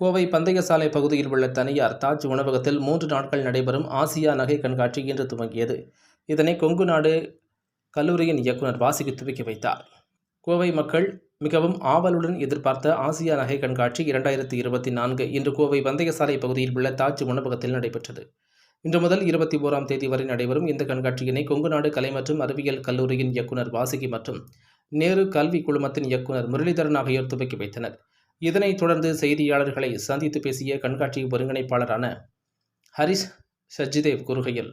கோவை பந்தயசாலை பகுதியில் உள்ள தனியார் தாஜ் உணவகத்தில் மூன்று நாட்கள் நடைபெறும் ஆசியா நகை கண்காட்சி இன்று துவங்கியது. இதனை கொங்கு நாடு கல்லூரியின் இயக்குனர் வாசிக்கு துவக்கி வைத்தார். கோவை மக்கள் மிகவும் ஆவலுடன் எதிர்பார்த்த ஆசியா நகை கண்காட்சி இரண்டாயிரத்தி இருபத்தி நான்கு இன்று கோவை பந்தயசாலை பகுதியில் உள்ள தாஜ் உணவகத்தில் நடைபெற்றது. இன்று முதல் இருபத்தி ஓராம் தேதி வரை நடைபெறும் இந்த கண்காட்சியினை கொங்கு நாடு கலை மற்றும் அறிவியல் கல்லூரியின் இயக்குனர் வாசுகி மற்றும் நேரு கல்வி குழுமத்தின் இயக்குனர் முரளிதரன் ஆகியோர் துவக்கி வைத்தனர். இதனைத் தொடர்ந்து செய்தியாளர்களை சந்தித்து பேசிய கண்காட்சி ஒருங்கிணைப்பாளரான ஹரிஷ் சஜிதேவ் கூறுகையில்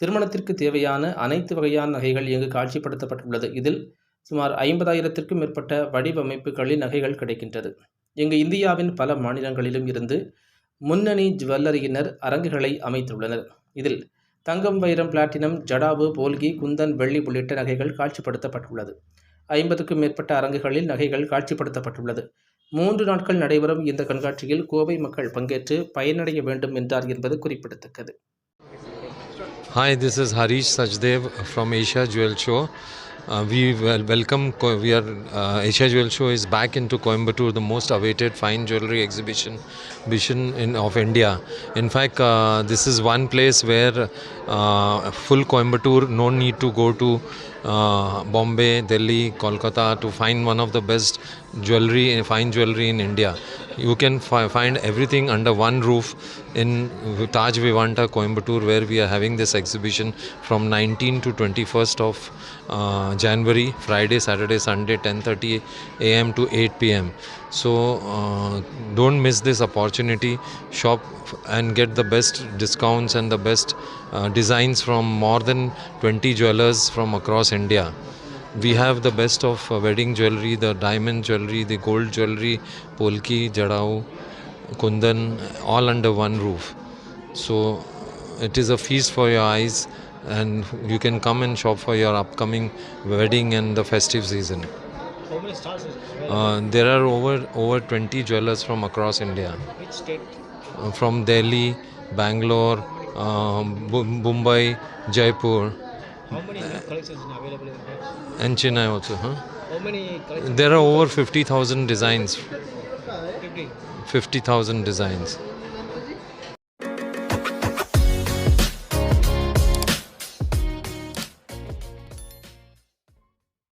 திருமணத்திற்கு தேவையான அனைத்து வகையான நகைகள் இங்கு காட்சிப்படுத்தப்பட்டுள்ளது. இதில் சுமார் ஐம்பதாயிரத்திற்கும் மேற்பட்ட வடிவமைப்புகளில் நகைகள் கிடைக்கின்றது. இங்கு இந்தியாவின் பல மாநிலங்களிலும் இருந்து முன்னணி ஜுவல்லரியினர் அரங்குகளை அமைத்துள்ளனர். இதில் தங்கம் வைரம் பிளாட்டினம் ஜடாவு போல்கி குந்தன் வெள்ளி உள்ளிட்ட நகைகள் காட்சிப்படுத்தப்பட்டுள்ளது. ஐம்பதுக்கும் மேற்பட்ட அரங்குகளில் நகைகள் காட்சிப்படுத்தப்பட்டுள்ளது. மூன்று நாட்கள் நடைபெறும் இந்த கண்காட்சியில் கோவை மக்கள் பங்கேற்று பயனடைய வேண்டும் என்றார் என்பது குறிப்பிடத்தக்கது Hi, this is Harish Sajdev from Asia Jewel Show. Uh, we wel- welcome. Co- We are uh, Asia Jewel Show is back into Coimbatore, the most awaited fine jewelry exhibition, exhibition in of India. In fact, uh, this is one place where uh, full Coimbatore, no need to go to uh, Bombay, Delhi, Kolkata to find one of the best jewelry, fine jewelry in India. You can fi- find everything under one roof in Taj Vivanta, Coimbatore, where we are having this exhibition from 19 to 21st of uh, January, Friday, Saturday, Sunday, 10:30 a.m. to 8 p.m. So uh, don't miss this opportunity. Shop and get the best discounts and the best uh, designs from more than 20 jewelers from across India. We have the best of uh, wedding jewelry, the diamond jewelry, the gold jewelry, polki, jadao, kundan, all under one roof. So it is a feast for your eyes, and you can come and shop for your upcoming wedding and the festive season. How many stars is it? Uh, there are over over 20 jewelers from across India, Which state? uh, from Delhi, Bangalore, Um, Mumbai, Jaipur, How many collections are available in and Chennai also. Huh? How many collections? There are over 50,000 designs. 50,000 designs.